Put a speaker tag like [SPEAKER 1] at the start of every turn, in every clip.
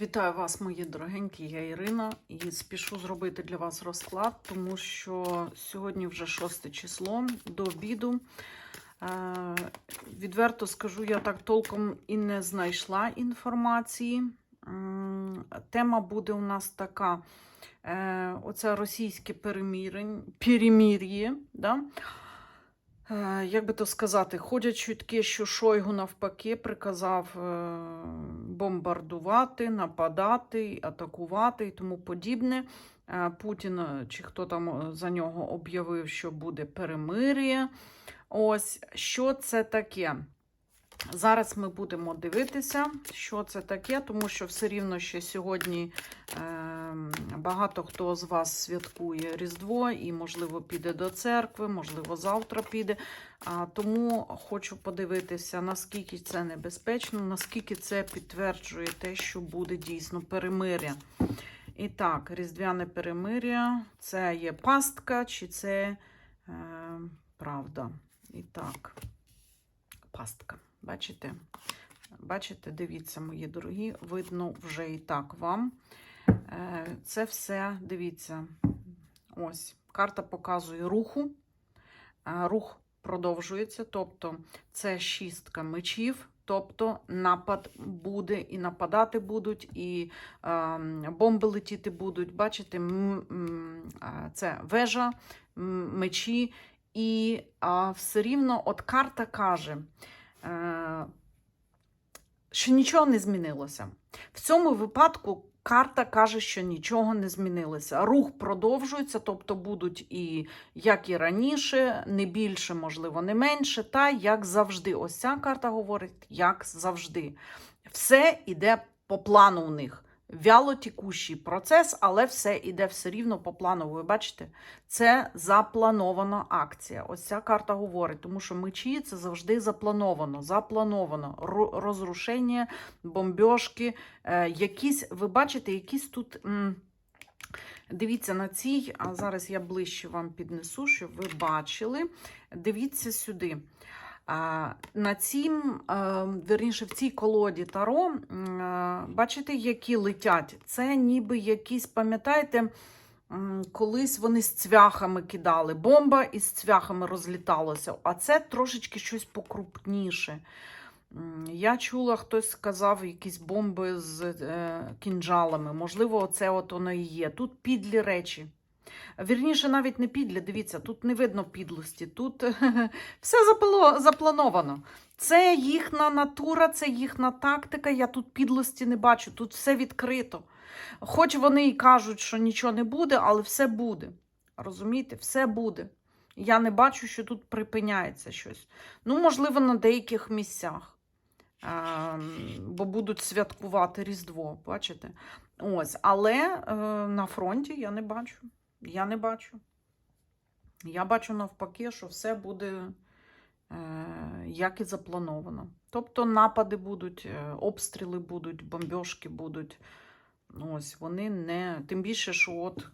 [SPEAKER 1] Вітаю вас, мої дорогенькі, я Ірина, і спішу зробити для вас розклад, тому що сьогодні вже 6 число до обіду. Е, Відверто скажу, я так толком і не знайшла інформації. Тема буде у нас така: е, оце російське перемір'я. Да? Е, Як би то сказати, ходять чутки, що Шойгу навпаки приказав е, бомбардувати, нападати, атакувати і тому подібне. Е, Путін е, чи хто там е, за нього об'явив, що буде перемир'я. Ось що це таке. Зараз ми будемо дивитися, що це таке, тому що все рівно ще сьогодні е, багато хто з вас святкує Різдво і, можливо, піде до церкви, можливо, завтра піде. Тому хочу подивитися, наскільки це небезпечно, наскільки це підтверджує те, що буде дійсно перемиря. І так, різдвяне перемиря це є пастка, чи це е, правда? І так, пастка. Бачите? Бачите, дивіться, мої дорогі, видно вже і так вам. Е, Це все, дивіться, ось, карта показує руху. Е, Рух продовжується, тобто це шістка мечів. Тобто напад буде, і нападати будуть, і е, бомби летіти будуть. Бачите, е, це вежа, мечі, і е, все рівно от карта каже, е, що нічого не змінилося. В цьому випадку карта каже, що нічого не змінилося. Рух продовжується, тобто будуть і як і раніше, не більше, можливо, не менше, та як завжди. Ось ця карта говорить, як завжди. Все йде по плану у них. Вялотікущий процес, але все йде все рівно по плану. Ви бачите, це запланована акція. Ось ця карта говорить, тому що мечі це завжди заплановано. Заплановано розрушення, бомбьошки, е, якісь, ви бачите, якісь тут. Дивіться на цій, а зараз я ближче вам піднесу, щоб ви бачили. Дивіться сюди. На цім, е, верніше, в цій колоді Таро, е, бачите, які летять? Це ніби якісь, пам'ятаєте, колись вони з цвяхами кидали. Бомба із цвяхами розліталася, а це трошечки щось покрупніше. Я чула, хтось сказав якісь бомби з е, кінжалами. Можливо, це от воно і є. Тут підлі речі. Вірніше, навіть не підлі, дивіться, тут не видно підлості, тут все заплановано. Це їхня натура, це їхня тактика. Я тут підлості не бачу, тут все відкрито. Хоч вони і кажуть, що нічого не буде, але все буде. Розумієте, все буде. Я не бачу, що тут припиняється щось. Ну, можливо, на деяких місцях. Ем, Бо будуть святкувати Різдво, бачите? Ось, але е, на фронті я не бачу. Я не бачу. Я бачу навпаки, що все буде е, як і заплановано. Тобто напади будуть, е, обстріли будуть, бомбьошки будуть. Ось вони не. Тим більше, що от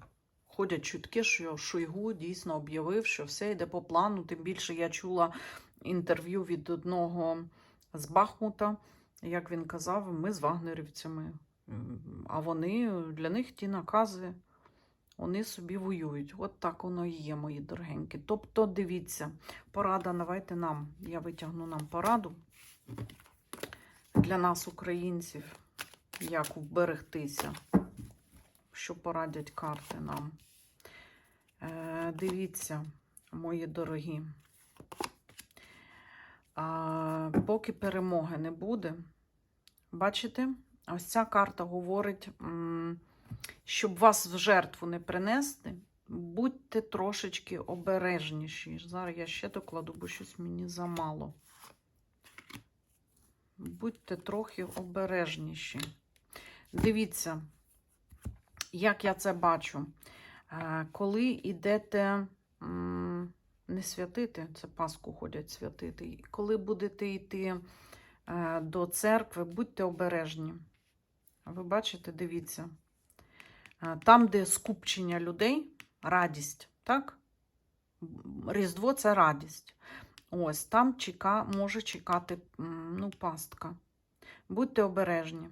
[SPEAKER 1] ходять чутки, що Шойгу дійсно об'явив, що все йде по плану. Тим більше я чула інтерв'ю від одного з Бахмута, як він казав, ми з вагнерівцями. А вони для них ті накази вони собі воюють. От так воно і є, мої дорогенькі. Тобто, дивіться, порада, давайте нам. Я витягну нам пораду для нас, українців, як вберегтися, що порадять карти нам. Е, дивіться, мої дорогі. А, поки перемоги не буде, бачите, ось ця карта говорить. Щоб вас в жертву не принести, будьте трошечки обережніші. Зараз я ще докладу, бо щось мені замало. Будьте трохи обережніші. Дивіться, як я це бачу. Е, Коли йдете не святити, це Пасху ходять святити. Коли будете йти е, до церкви, будьте обережні. Ви бачите, дивіться. А, Там, де скупчення людей, радість, так? Різдво це радість. Ось там чека, може чекати ну, пастка. Будьте обережні.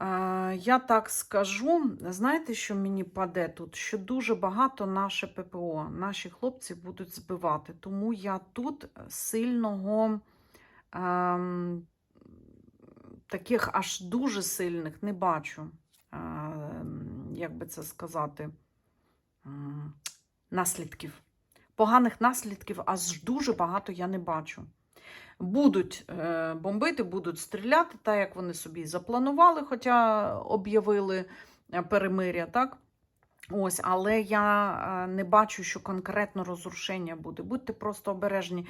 [SPEAKER 1] Е, Я так скажу, знаєте, що мені паде тут? Що дуже багато наше ППО, наші хлопці будуть збивати. Тому я тут сильного, ем, таких аж дуже сильних не бачу. Як би це сказати, наслідків. Поганих наслідків аж дуже багато я не бачу. Будуть е, бомбити, будуть стріляти, так як вони собі запланували, хоча об'явили е, перемиря, так? Ось, але я е, не бачу, що конкретно розрушення буде. Будьте просто обережні.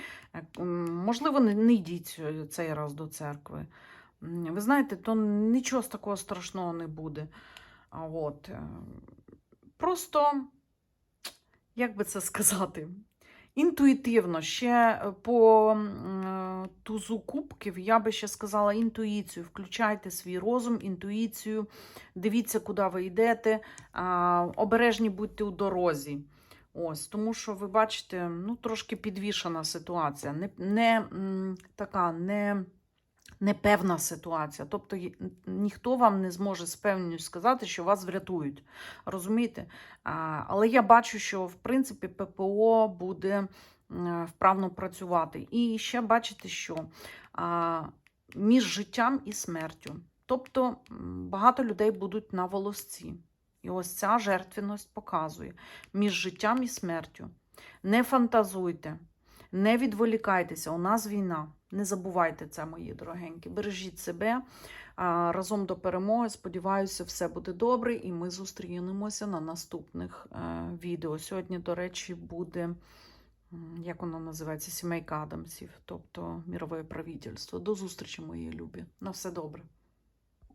[SPEAKER 1] Можливо, не, йдіть цей раз до церкви. Ви знаєте, то нічого з такого страшного не буде. От, е, просто, як би це сказати, інтуїтивно ще е, по е, тузу кубків, я би ще сказала інтуїцію. Включайте свій розум, інтуїцію, дивіться, куди ви йдете, обережні будьте у дорозі. Ось, тому що ви бачите, ну, трошки підвішена ситуація, не, не така не, непевна ситуація. Тобто ніхто вам не зможе з певністю сказати, що вас врятують. Розумієте? Але я бачу, що в принципі ППО буде вправно працювати. І ще бачите, що між життям і смертю. Тобто багато людей будуть на волосці. І ось ця жертвеність показує між життям і смертю. Не фантазуйте, не відволікайтеся. У нас війна. Не забувайте це, мої дорогенькі. Бережіть себе разом до перемоги. Сподіваюся, все буде добре, і ми зустрінемося на наступних е, відео. Сьогодні, до речі, буде. Як воно називається? Сімейка Адамсів, тобто мірове правительство. До зустрічі, мої любі. На все добре.